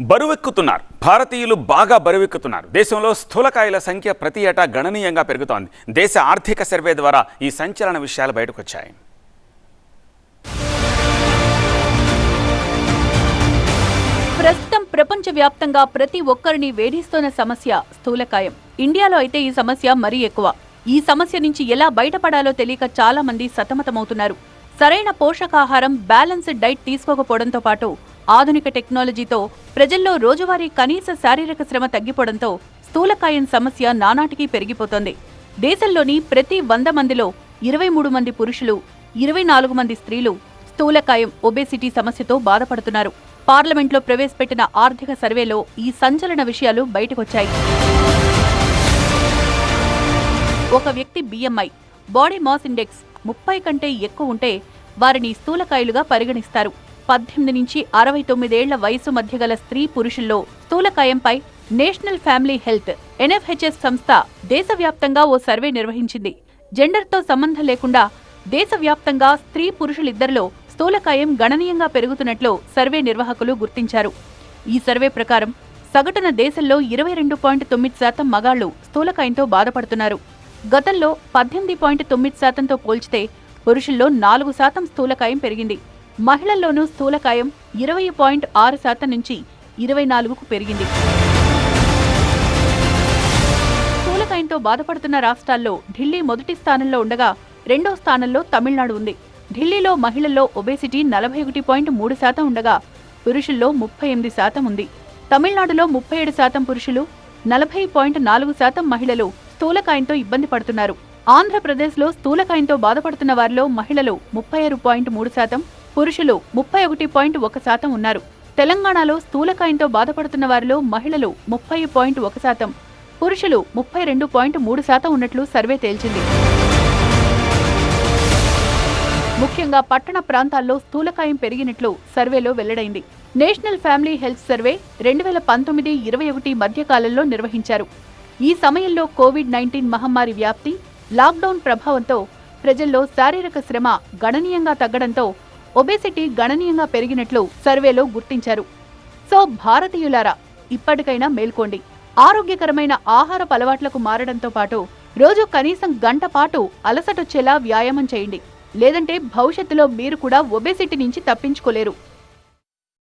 బరువెక్కుతున్నారు. భారతీయులు బాగా బరువెక్కుతున్నారు. దేశంలో స్థూలకాయల సంఖ్య ప్రతి ఏటా గణనీయంగా పెరుగుతోంది. దేశ ఆర్థిక సర్వే ద్వారా ఈ సంచలన విషయాలు బయటకు వచ్చాయి ప్రస్తుతం ప్రపంచవ్యాప్తంగా ప్రతి ఒక్కరిని వేధిస్తున్న సమస్య స్థూలకాయం. ఇండియాలో అయితే ఈ సమస్య మరీ ఎక్కువ. ఈ సమస్య నుంచి ఎలా బయటపడాలో తెలియక చాలా మంది సతమతమవుతున్నారు. సరైన పోషకాహారం బ్యాలెన్స్డ్ డైట్ తీసుకోకపోవడంతో పాటు ఆధునిక టెక్నాలజీతో ప్రజల్లో రోజువారీ కనీస శారీరక శ్రమ తగ్గిపోవడంతో స్థూలకాయం సమస్య నానాటికి పెరిగిపోతోంది. దేశంలోని ప్రతి వంద మందిలో ఇరవై మూడు మంది పురుషులు ఇరవై నాలుగు మంది స్త్రీలు స్థూలకాయం ఒబేసిటీ సమస్యతో బాధపడుతున్నారు. పార్లమెంట్లో ప్రవేశపెట్టిన ఆర్థిక సర్వేలో ఈ సంచలన విషయాలు బయటకొచ్చాయి. ఒక వ్యక్తి బిఎంఐ బాడీ మాస్ ఇండెక్స్ ముప్పై కంటే ఎక్కువ ఉంటే వారిని స్థూలకాయులుగా పరిగణిస్తారు. పద్దెనిమిది నుంచి అరవై తొమ్మిదేళ్ళ వయసు మధ్య గల స్త్రీ పురుషుల్లో స్థూలకాయంపై నేషనల్ ఫ్యామిలీ హెల్త్ ఎన్ఎఫ్హెచ్ఎస్ సంస్థ దేశవ్యాప్తంగా ఓ సర్వే నిర్వహించింది. జెండర్తో సంబంధం లేకుండా దేశవ్యాప్తంగా స్త్రీ పురుషులిద్దరిలో స్థూలకాయం గణనీయంగా పెరుగుతున్నట్లు సర్వే నిర్వాహకులు గుర్తించారు. ఈ సర్వే ప్రకారం సగటున దేశంలో ఇరవై రెండు పాయింట్ తొమ్మిది శాతం మగాళ్ళు స్థూలకాయంతో బాధపడుతున్నారు. గతంలో పద్దెనిమిది పాయింట్ తొమ్మిది శాతంతో పోల్చితే పురుషుల్లో నాలుగు శాతం స్థూలకాయం పెరిగింది. మహిళల్లోనూ స్థూలకాయం ఇరవై పాయింట్ ఆరు శాతం నుంచి ఇరవై నాలుగుకు పెరిగింది. స్థూలకాయంతో బాధపడుతున్న రాష్ట్రాల్లో ఢిల్లీ మొదటి స్థానంలో ఉండగా రెండో స్థానంలో తమిళనాడు ఉంది. ఢిల్లీలో మహిళల్లో ఒబేసిటీ నలభై ఒకటి పాయింట్ మూడు శాతం ఉండగా పురుషుల్లో ముప్పై ఎనిమిది శాతం ఉంది. తమిళనాడులో ముప్పై ఏడు శాతం పురుషులు నలభై పాయింట్ నాలుగు శాతం మహిళలు స్థూలకాయంతో ఇబ్బంది పడుతున్నారు. ఆంధ్రప్రదేశ్లో స్థూలకాయంతో బాధపడుతున్న వారిలో మహిళలు ముప్పై ఆరు పాయింట్ మూడు శాతం పురుషులు ముప్పై ఒకటి పాయింట్ ఒక శాతం ఉన్నారు. తెలంగాణలో స్థూలకాయంతో బాధపడుతున్న వారిలో మహిళలు ముప్పై పాయింట్ ఒక శాతం. పురుషులు ముప్పై రెండు పాయింట్ మూడు శాతం ఉన్నట్లు సర్వే తేల్చింది. ముఖ్యంగా పట్టణ ప్రాంతాల్లో స్థూలకాయం పెరిగినట్లు సర్వేలో వెల్లడైంది. నేషనల్ ఫ్యామిలీ హెల్త్ సర్వే రెండు వేల పంతొమ్మిది ఇరవై ఒకటి మధ్యకాలంలో నిర్వహించారు. ఈ సమయంలో కోవిడ్ నైన్టీన్ మహమ్మారి వ్యాప్తి లాక్డౌన్ ప్రభావంతో ప్రజల్లో శారీరక శ్రమ గణనీయంగా తగ్గడంతో ఒబేసిటీ గణనీయంగా పెరిగినట్లు సర్వేలో గుర్తించారు. సో భారతీయులారా ఇప్పటికైనా మేల్కోండి. ఆరోగ్యకరమైన ఆహారపు అలవాట్లకు మారడంతో పాటు రోజు కనీసం గంట పాటు అలసటొచ్చేలా వ్యాయామం చేయండి. లేదంటే భవిష్యత్తులో మీరు కూడా ఒబేసిటీ నుంచి తప్పించుకోలేరు.